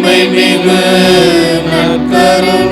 மகிமை மிகு நற்கரும்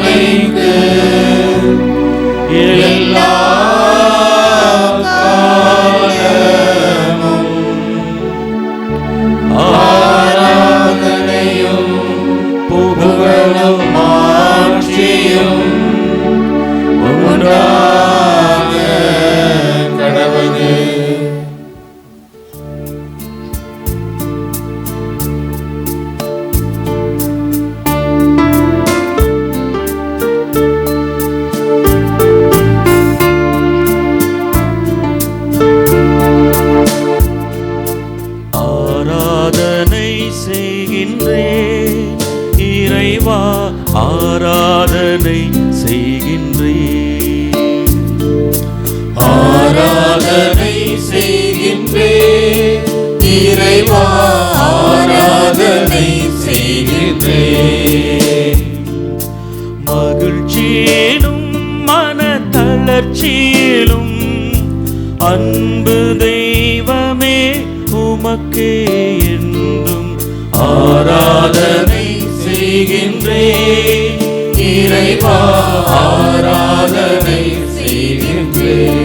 அன்பு தெய்வமே உமக்கே என்றும் ஆராதனை செய்கின்றேன் இறைவா ஆராதனை செய்கின்றேன்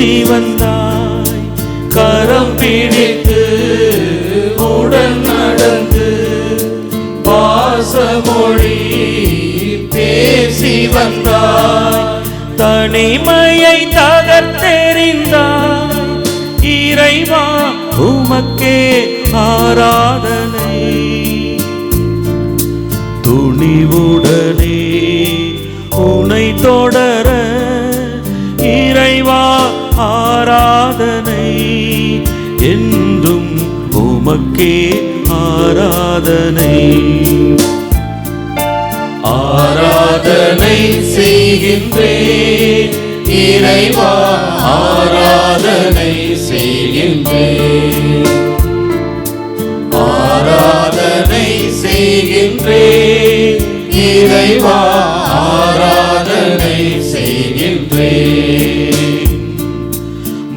பேசி வந்தாய் கரம் பிடித்து உடன் நடந்து பாசமொழி பேசி வந்தாய். தனிமையை தகர்த்தெறிந்தாய். இறைவா உமக்கே ஆராதனை. துணிவுடனே உனை தொடர உமக்கே ஆராதனை. ஆராதனை செய்கின்றேன். இறைவா ஆராதனை செய்கின்றேன். ஆராதனை செய்கின்றேன். இறைவா ஆராதனை செய்கின்றேன்.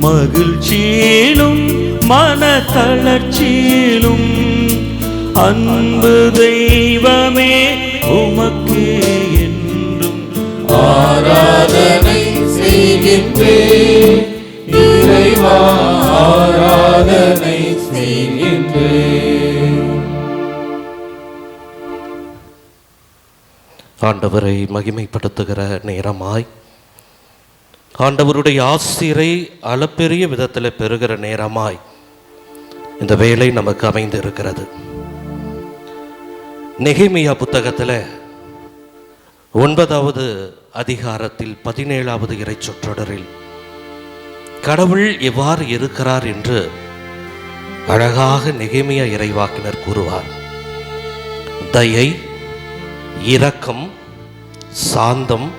மகிழ்ச்சியிலும் மன தளர்ச்சியிலும் அன்பு தெய்வமே உமக்கே என்றும் ஆராதனை செய்கின்றேன். இறைவா ஆராதனை செய்கின்றேன். ஆண்டவரை மகிமைப்படுத்துகிற நேரமாய் ஆண்டவருடைய ஆசிரை அளப்பெரிய விதத்தில் பெறுகிற நேரமாய் இந்த வேலை நமக்கு அமைந்து இருக்கிறது நெகிமியா புத்தகத்தில் ஒன்பதாவது அதிகாரத்தில் பதினேழாவது இறை சொற்றொடரில் கடவுள் எவ்வாறு இருக்கிறார் என்று அழகாக நெகேமியா இறைவாக்கினர் கூறுவார். தயை இரக்கம் சாந்தம்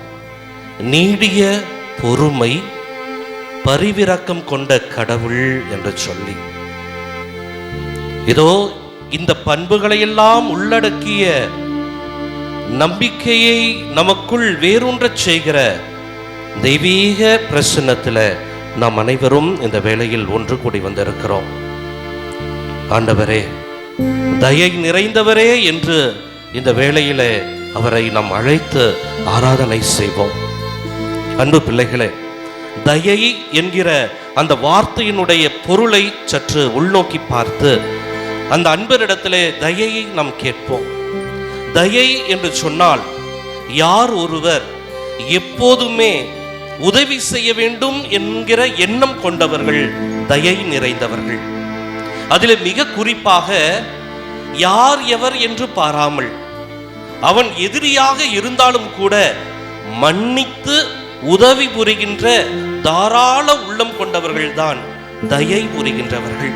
நீடிய பொறுமை பரிவிரக்கம் கொண்ட கடவுள் என்று சொல்லி. இதோ இந்த பண்புகளையெல்லாம் உள்ளடக்கிய நம்பிக்கையை நமக்குள் வேரூன்றச் செய்கிற தெய்வீக பிரசன்னத்தில் நாம் அனைவரும் இந்த வேளையில் ஒன்று கூடி வந்திருக்கிறோம். ஆண்டவரே தயை நிறைந்தவரே என்று இந்த வேளையிலே அவரை நாம் அழைத்து ஆராதனை செய்வோம். அன்பு பிள்ளைகளே தயை என்கிற அந்த வார்த்தையினுடைய பொருளை சற்று உள்நோக்கி பார்த்து அந்த அன்பரிடத்திலே தயையை நாம் கேட்போம். தயை என்று சொன்னால் யார் ஒருவர் எப்போதுமே உதவி செய்ய வேண்டும் என்கிற எண்ணம் கொண்டவர்கள் தயை நிறைந்தவர்கள். அதில் மிக குறிப்பாக யார் எவர் என்று பாராமல் அவன் எதிரியாக இருந்தாலும் கூட மன்னித்து உதவி புரிகின்ற தாராள உள்ளம் கொண்டவர்கள்தான் தயை புரிகின்றவர்கள்.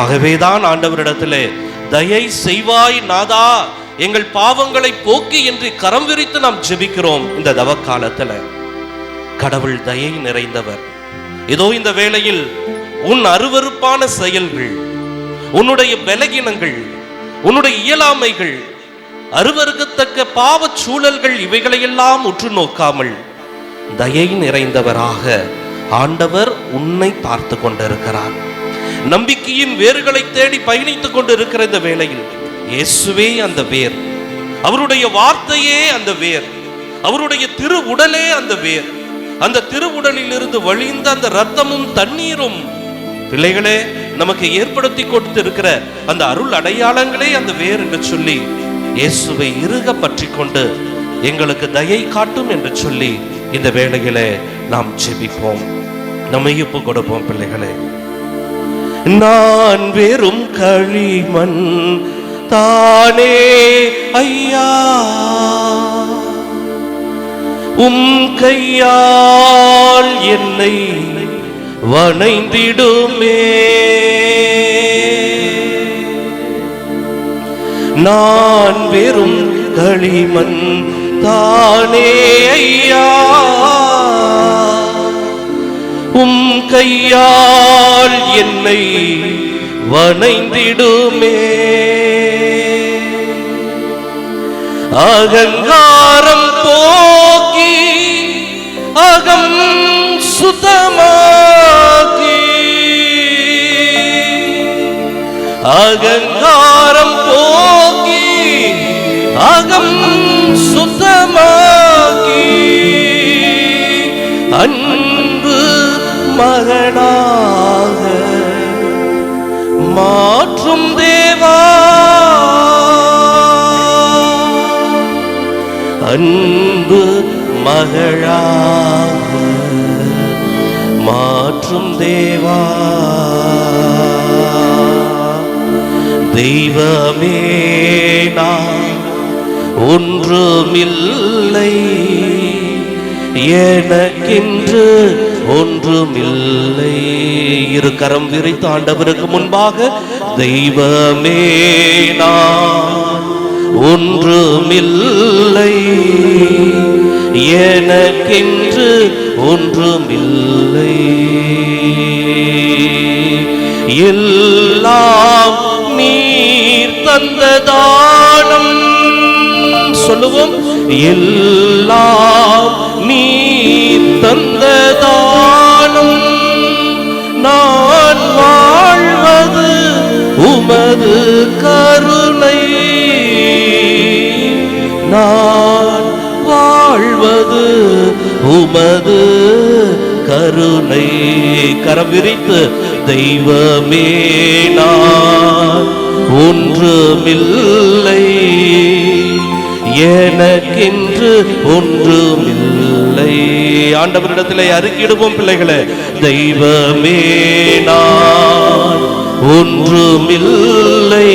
ஆகவேதான் ஆண்டவரிடத்திலே தயை செய்வாய் நாதா எங்கள் பாவங்களை போக்கி என்று கரம் விரித்து நாம் ஜெபிக்கிறோம். இந்த தவ காலத்துல கடவுள் தயை நிறைந்தவர். ஏதோ இந்த வேளையில் உன் அருவருப்பான செயல்கள் உன்னுடைய பலகீனங்கள் உன்னுடைய இயலாமைகள் அருவருக்கத்தக்க பாவச் சூழல்கள் இவைகளையெல்லாம் உற்று நோக்காமல் தயை நிறைந்தவராக ஆண்டவர் உன்னை பார்த்து கொண்டிருக்கிறார். நம்பிக்கையின் வேர்களை தேடி பயணித்துக் கொண்டிருக்கிற இந்த வேளையில் இயேசுவே அந்த வேர். அவருடைய வார்த்தையே அந்த வேர். அவருடைய திரு உடலே அந்த வேர். அந்த திருவுடலில் இருந்து வழிந்த அந்த ரத்தமும் தண்ணீரும் பிள்ளைகளே நமக்கு ஏற்படுத்தி கொடுத்து இருக்கிற அந்த அருள் அடையாளங்களே அந்த வேர் என்று சொல்லி இயேசுவை இறுக பற்றி கொண்டு எங்களுக்கு தயை காட்டும் என்று சொல்லி இந்த வேளையிலே நாம் ஜெபிப்போம். நம்ம ஒப்பு கொடுப்போம் பிள்ளைகளே. நான் வெறும் களிமண் தானே ஐயா. உம் கையால் என்னை வணைந்திடுமே. நான் வெறும் களிமண் தானே ஐயா. கையால் என்னை வணைந்திடுமே. அகங்காரம் போக்கி அகம் சுத்தமாக்கி. அகங்காரம் போக்கி அகம் மாற்றும் தேவா. அன்பு மகளாக மாற்றும் தேவா. தெய்வமே நான் ஒன்றுமில்லை. எனக்கின்று ஒன்றுமில்லை. இரு கரம் விரித்து ஆண்டவருக்கு முன்பாக தெய்வமே நான் ஒன்றுமில்லை. எனக்கென்று ஒன்றுமில்லை. எல்லாம் நீர் தந்த தானம். சொல்லுவோம். எல்லாம் நீ தந்ததா உமது கருணை. நான் வாழ்வது உமது கருணை. கரம் விரித்து தெய்வமே நான் ஒன்றுமில்லை. எனக்கென்று ஒன்றுமில்லை. ஆண்டவரிடத்திலே அறிக்கிடுவோம் பிள்ளைகளே தெய்வமே நான் ஒன்றுமில்லை.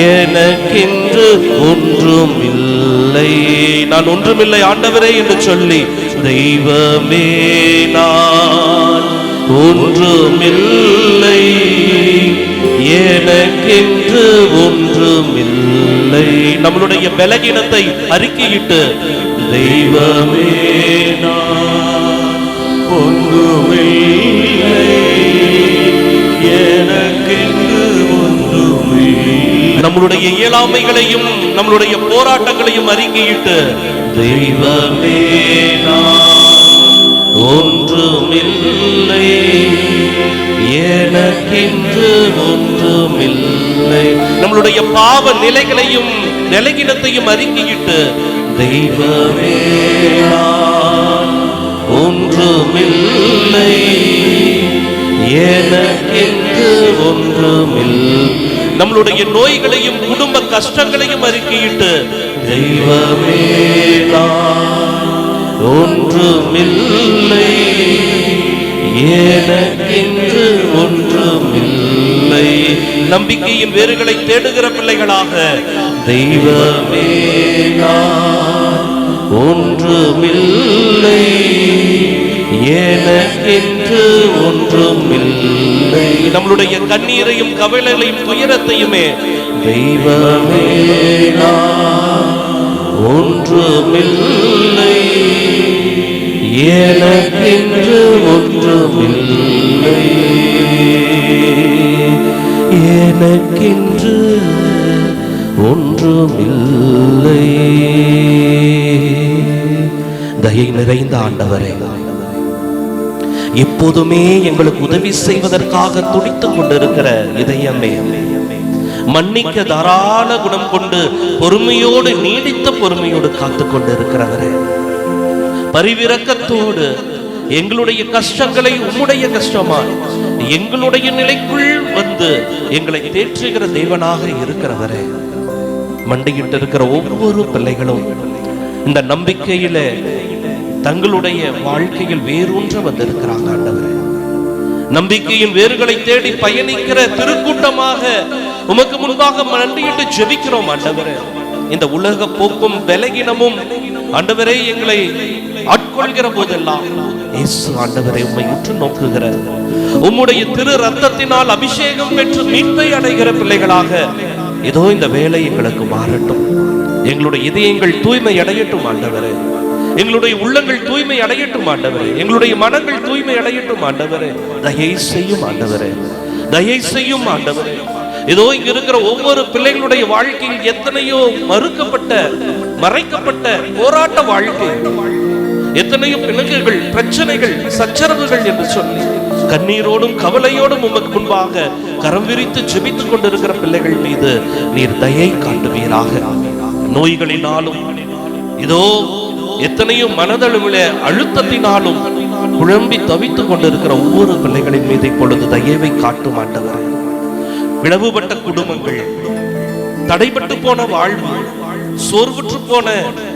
எனக்கென்று ஒன்றுமில்லை. நான் ஒன்றுமில்லை ஆண்டவரே என்று சொல்லி தெய்வமே நான். ஒன்றுமில்லை. எனக்கென்று ஒன்றுமில்லை. நம்மளுடைய பலகீனத்தை அறிக்கையிட்டு தெய்வமே நான். ஒன்றுமில்லை. நம்மளுடைய இயலாமைகளையும் நம்மளுடைய போராட்டங்களையும் அறிக்கையிட்டு தெய்வமே ஒன்றுமில்லை எனக்கென்று ஒன்றுமில்லை. நம்மளுடைய பாவ நிலைகளையும் நிலையினத்தையும் அறிக்கையிட்டு தெய்வமே ஒன்றுமில்லை எனக்கென்று ஒன்றுமில்லை நம்மளுடைய நோய்களையும் குடும்ப கஷ்டங்களையும் அறிக்கையிட்டு தெய்வமே நான் ஒன்றுமில்லை. எனக்கென்று ஒன்றுமில்லை. நம்பிக்கையின் வேறுகளை தேடுகிற பிள்ளைகளாக தெய்வமே நான் ஒன்றுமில்லை. எனக்கென்று ஒன்றுமில்லை. நம்மளுடைய கண்ணீரையும் கவலைகளையும் துயரத்தையுமே தெய்வமே ஒன்றுமில்லை. எனக்கென்று ஒன்றுமில்லை. எனக்கென்று ஒன்றுமில்லை. தயை நிறைந்த ஆண்டவரே எப்போதுமே எங்களுக்கு உதவி செய்வதற்காக துடித்துக் கொண்டிருக்கிற இதயமே. மன்னிக்க தாராள குணம் கொண்டு பொறுமையோடு நீடித்த பொறுமையோடு காத்துக் கொண்டிருக்கிறவரே. பரிவிரக்கத்தோடு எங்களுடைய கஷ்டங்களை உம்முடைய கஷ்டமாய் எங்களுடைய நிலைக்குள் வந்து எங்களை தேற்றுகிற தேவனாக இருக்கிறவரே. மண்டியிட்டு இருக்கிற ஒவ்வொரு பிள்ளைகளும் இந்த நம்பிக்கையில தங்களுடைய வாழ்க்கையில் வேரூன்ற வந்திருக்கிறாங்க ஆண்டவரே. நம்பிக்கையின் வேர்களை தேடி பயணிக்கிற திருக்கூட்டமாக உமக்கு முன்பாக நன்றியிட்டு ஜெபிக்கிறோம் ஆண்டவரே. இந்த உலக போக்கும் பலகீனமும் ஆண்டவரே எங்களை ஆட்கொள்கிற போதெல்லாம் இயேசு ஆண்டவரை உம்மை உற்று நோக்குகிற உம்முடைய திரு ரத்தத்தினால் அபிஷேகம் பெற்று மீட்பை அடைகிற பிள்ளைகளாக ஏதோ இந்த வேலை எங்களுக்கு மாறட்டும். எங்களுடைய இதயங்கள் தூய்மை அடையட்டும் ஆண்டவரே. எங்களுடைய உள்ளங்கள் தூய்மை அடையட்டும் ஆண்டவரே. எங்களுடைய மனங்கள் தூய்மை அடையட்டும் ஆண்டவரே. தயை செய்யும் ஆண்டவரே. தயை செய்யும் ஆண்டவரே. ஏதோ இங்க இருக்கிற ஒவ்வொரு பிள்ளைகளுடைய வாழ்க்கையில் எத்தனையோ மறுக்கப்பட்ட மறைக்கப்பட்ட போராட்ட வாழ்க்கை. எத்தனையோ பிணங்குகள் பிரச்சனைகள் சச்சரவுகள் என்று சொல்லி கண்ணீரோடும் கவலையோடும் உமக்கு முன்பாக கரம் விரித்து ஜெபித்துக் கொண்டிருக்கிற பிள்ளைகள் மீது நீர் தயை காட்டுவீராக. நோய்களினாலும் இதோ எத்தனையோ மனதளவில் அழுத்தத்தினாலும் குழம்பி தவித்துக் கொண்டிருக்கிற ஒவ்வொரு பிள்ளைகளின் மீது இப்பொழுது தயவை காட்டு மாட்டவர் பிளவுபட்ட குடும்பங்கள் தடைபட்டு போன வாழ்வு சோர்வுற்று போன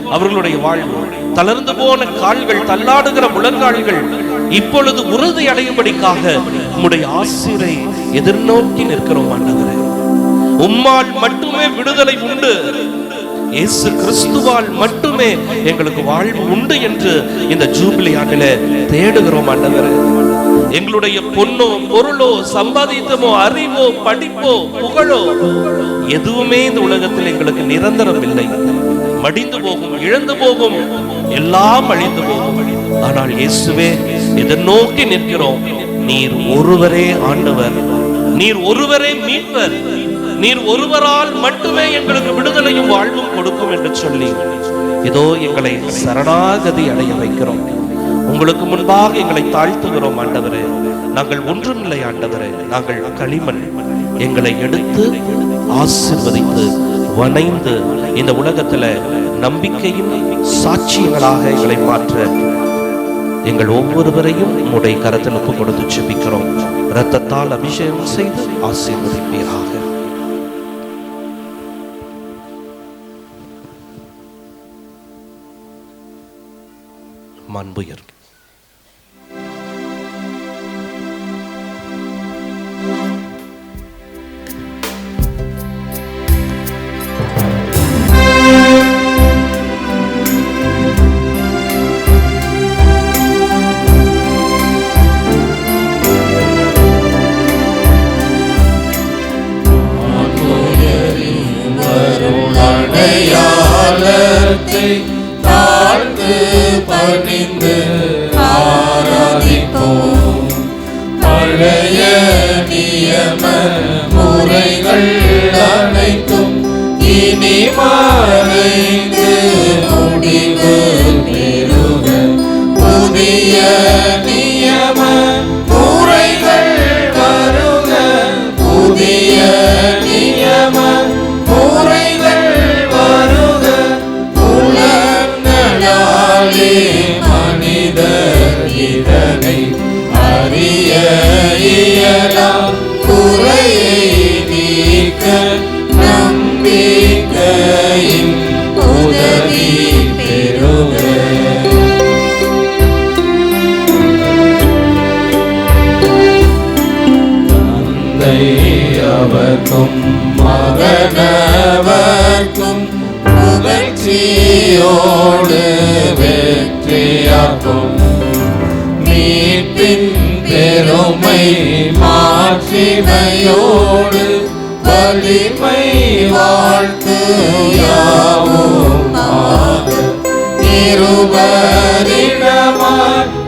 அவர்களுடைய வாழ்வு தளர்ந்து போன கால்கள் தள்ளாடுகிற முழங்கால்கள் இப்பொழுது உறுதி அடையும்படிக்காக உம்முடைய ஆசிரை எதிர்நோக்கி நிற்கிறோம் ஆண்டவரே. உம்மால் மட்டுமே விடுதலை உண்டு. இயேசு கிறிஸ்துவால் மட்டுமே எங்களுக்கு வாழ்வு உண்டு என்று இந்த ஜூபிலி ஆண்டில தேடுகிறோம் ஆண்டவர். எங்களுடைய பொன்னோ பொருளோ சம்பாதித்தமோ அறிவோ படிப்போ புகழோ எதுவுமே இந்த உலகத்தில் எங்களுக்கு நிரந்தரம் இல்லை மடிந்து போகும் இழந்து போகும் எல்லாம் அழிந்து போகும். ஆனால் இயேசுவே இதை நோக்கி நிற்கிறோம். நீர் ஒருவரே ஆண்டவர். நீர் ஒருவரே மீட்பர். நீர் ஒருவரால் மட்டுமே எங்களுக்கு விடுதலையும் வாழ்வும் கொடுக்கும் என்று சொல்லி இதோ எங்களை சரணாகதி அடைய வைக்கிறோம். உங்களுக்கு முன்பாக எங்களை தாழ்த்துகிறோம் ஆண்டவரே. நாங்கள் ஒன்றுமில்லை ஆண்டவரே. நாங்கள் களிமண். எங்களை எடுத்து ஆசிர்வதித்து வனைந்து இந்த உலகத்துல நம்பிக்கையும் சாட்சியங்களாக எங்களை மாற்ற எங்கள் ஒவ்வொருவரையும் உங்களுடைய கரத்தில் ஒப்பு கொடுத்து செபிக்கிறோம். இரத்தத்தால் அபிஷேகம் செய்து ஆசீர்வதிப்பீராக. Rahman buyur. இயலாம் குறையை நீக்க நம்பிக்கையின் உதவி பெறுக. தந்தை அவர்க்கும் மகனவர்க்கும் புகழ்ச்சியோடு வெற்றியாக்கும் மீட்பின் பெருமை மாற்றிமையோடு வலிமை வாழ்த்து யாவும் இருவரிடமாய்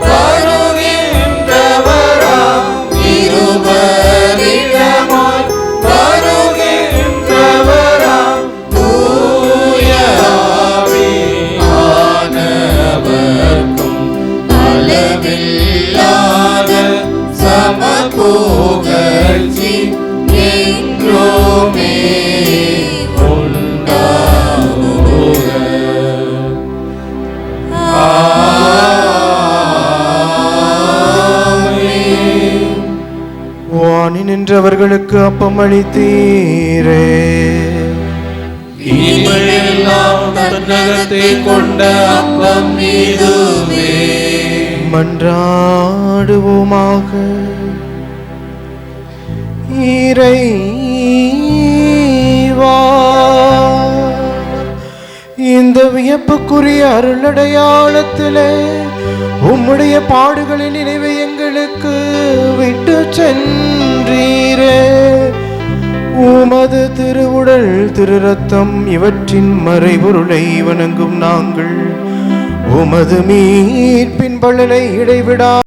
நின்றவர்களுக்கு அப்பம் அளித்தீரே இனிமையெல்லாம் தன்னகத்தை கொண்ட அப்பம் இதுவே. மன்றாடுவோமாக. இறைவா இந்த வியப்புக்குரிய அருளடையாளத்திலே உம்முடைய பாடுகளின் நினைவை எங்களுக்கு விட்டு சென்றீரே. உமது திருவுடல் திரு ரத்தம் இவற்றின் மறைபொருளை வணங்கும் நாங்கள் உமது மீட்பின் பலனை இடைவிடா